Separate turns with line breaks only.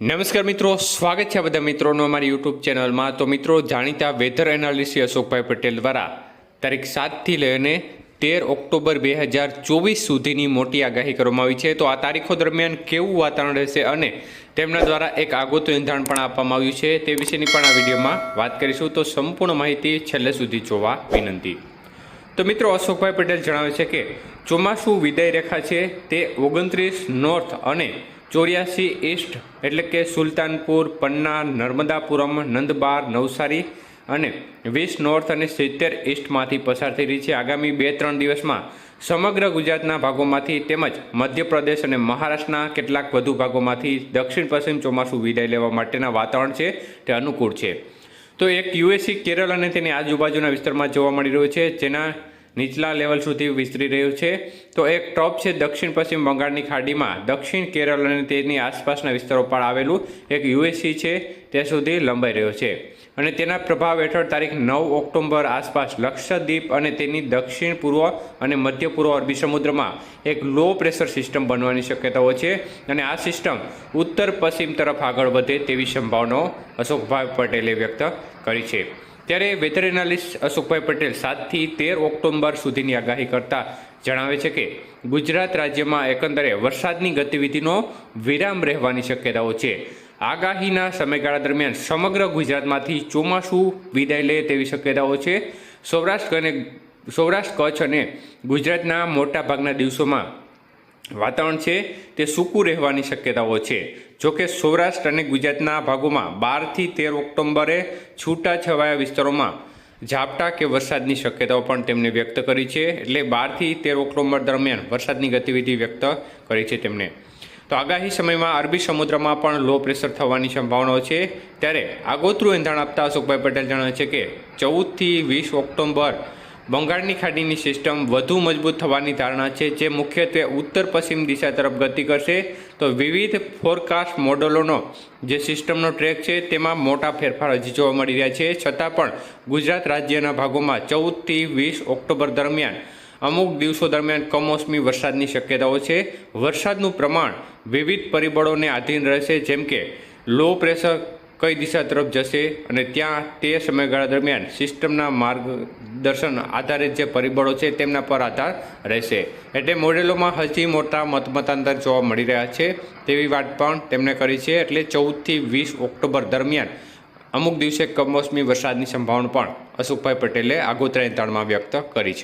નમસ્કાર મિત્રો, સ્વાગત છે બધા મિત્રોનો અમારી યુટ્યુબ ચેનલમાં. તો મિત્રો, જાણીતા વેધર એનાલિસ્ટ અશોકભાઈ પટેલ દ્વારા તારીખ સાતથી લઈને તેર ઓક્ટોબર બે હજાર ચોવીસ સુધીની મોટી આગાહી કરવામાં આવી છે. તો આ તારીખો દરમિયાન કેવું વાતાવરણ રહેશે અને તેમના દ્વારા એક આગોતું એંધાણ પણ આપવામાં આવ્યું છે તે વિશેની પણ આ વિડીયોમાં વાત કરીશું. તો સંપૂર્ણ માહિતી છેલ્લે સુધી જોવા વિનંતી. તો મિત્રો, અશોકભાઈ પટેલ જણાવે છે કે ચોમાસું વિદાય રેખા છે તે ઓગણત્રીસ નોર્થ અને ચોર્યાસી ઈસ્ટ એટલે કે સુલતાનપુર, પન્ના, નર્મદાપુરમ, નંદબાર, નવસારી અને વીસ નોર્થ અને સિત્તેર ઈસ્ટમાંથી પસાર થઈ રહી છે. આગામી બે ત્રણ દિવસમાં સમગ્ર ગુજરાતના ભાગોમાંથી તેમજ મધ્યપ્રદેશ અને મહારાષ્ટ્રના કેટલાક વધુ ભાગોમાંથી દક્ષિણ પશ્ચિમ ચોમાસું વિદાય લેવા માટેના વાતાવરણ છે તે અનુકૂળ છે. તો એક યુએસી, કેરળ અને તેની આજુબાજુના વિસ્તારમાં જોવા મળી રહ્યું છે. જેના નીચલા લેવલ સુધી વિસ્તરી રહ્યું છે. તો એક ટોપ છે દક્ષિણ પશ્ચિમ બંગાળની ખાડીમાં. દક્ષિણ કેરળ અને તેની આસપાસના વિસ્તારો પર આવેલું એક યુએસસી છે. તે સુધી લંબાઈ રહ્યો છે. અને તેના પ્રભાવ હેઠળ તારીખ નવ ઓક્ટોબર આસપાસ લક્ષદ્વીપ અને તેની દક્ષિણ પૂર્વ અને મધ્ય પૂર્વ અરબી સમુદ્રમાં એક લો પ્રેશર સિસ્ટમ બનવાની શક્યતાઓ છે. અને આ સિસ્ટમ ઉત્તર પશ્ચિમ તરફ આગળ વધે તેવી સંભાવનાઓ અશોકભાઈ પટેલે વ્યક્ત કરી છે. ત્યારે વેધર એનાલિસ્ટ અશોકભાઈ પટેલ સાતથી તેર ઓક્ટોબર સુધીની આગાહી કરતા જણાવે છે કે ગુજરાત રાજ્યમાં એકંદરે વરસાદની ગતિવિધિનો વિરામ રહેવાની શક્યતાઓ છે. આગાહીના સમયગાળા દરમિયાન સમગ્ર ગુજરાતમાંથી ચોમાસું વિદાય લે તેવી શક્યતાઓ છે. સૌરાષ્ટ્ર અને સૌરાષ્ટ્ર કચ્છ અને ગુજરાતના મોટાભાગના દિવસોમાં વાતાવરણ છે તે સૂકું રહેવાની શક્યતાઓ છે. જોકે સૌરાષ્ટ્ર અને ગુજરાતના ભાગોમાં બારથી તેર ઓક્ટોબરે છૂટાછવાયા વિસ્તારોમાં ઝાપટા કે વરસાદની શક્યતાઓ પણ તેમણે વ્યક્ત કરી છે. એટલે બારથી તેર ઓક્ટોબર દરમિયાન વરસાદની ગતિવિધિ વ્યક્ત કરી છે તેમણે. તો આગાહી સમયમાં અરબી સમુદ્રમાં પણ લો પ્રેશર થવાની સંભાવનાઓ છે. ત્યારે આગોતરું એંધાણ આપતા અશોકભાઈ પટેલ જણાવે છે કે ચૌદથી વીસ ઓક્ટોબર બંગાળની ખાડીની સિસ્ટમ વધુ મજબૂત થવાની ધારણા છે, જે મુખ્યત્વે ઉત્તર પશ્ચિમ દિશા તરફ ગતિ કરશે. તો વિવિધ ફોરકાસ્ટ મોડલોનો જે સિસ્ટમનો ટ્રેક છે, તેમાં મોટા ફેરફાર હજી જોવા મળી રહ્યા છે. છતાં પણ ગુજરાત રાજ્યના ભાગોમાં ચૌદથી વીસ ઓક્ટોબર દરમિયાન અમુક દિવસો દરમિયાન કમોસમી વરસાદની શક્યતાઓ છે. વરસાદનું પ્રમાણ વિવિધ પરિબળોને આધીન રહેશે, જેમ કે લો પ્રેશર કઈ દિશા તરફ જશે અને ત્યાં તે સમયગાળા દરમિયાન સિસ્ટમના માર્ગદર્શન આધારિત જે પરિબળો છે તેમના પર આધાર રહેશે. એટલે મોડેલોમાં હજી મોટા મતમતાંતર જોવા મળી રહ્યા છે. તેવી વાત પણ તેમણે કરી છે. એટલે ચૌદથી વીસ ઓક્ટોબર દરમિયાન અમુક દિવસે કમોસમી વરસાદની સંભાવના પણ અશોકભાઈ પટેલે આગોતરા તાળમાં વ્યક્ત કરી છે.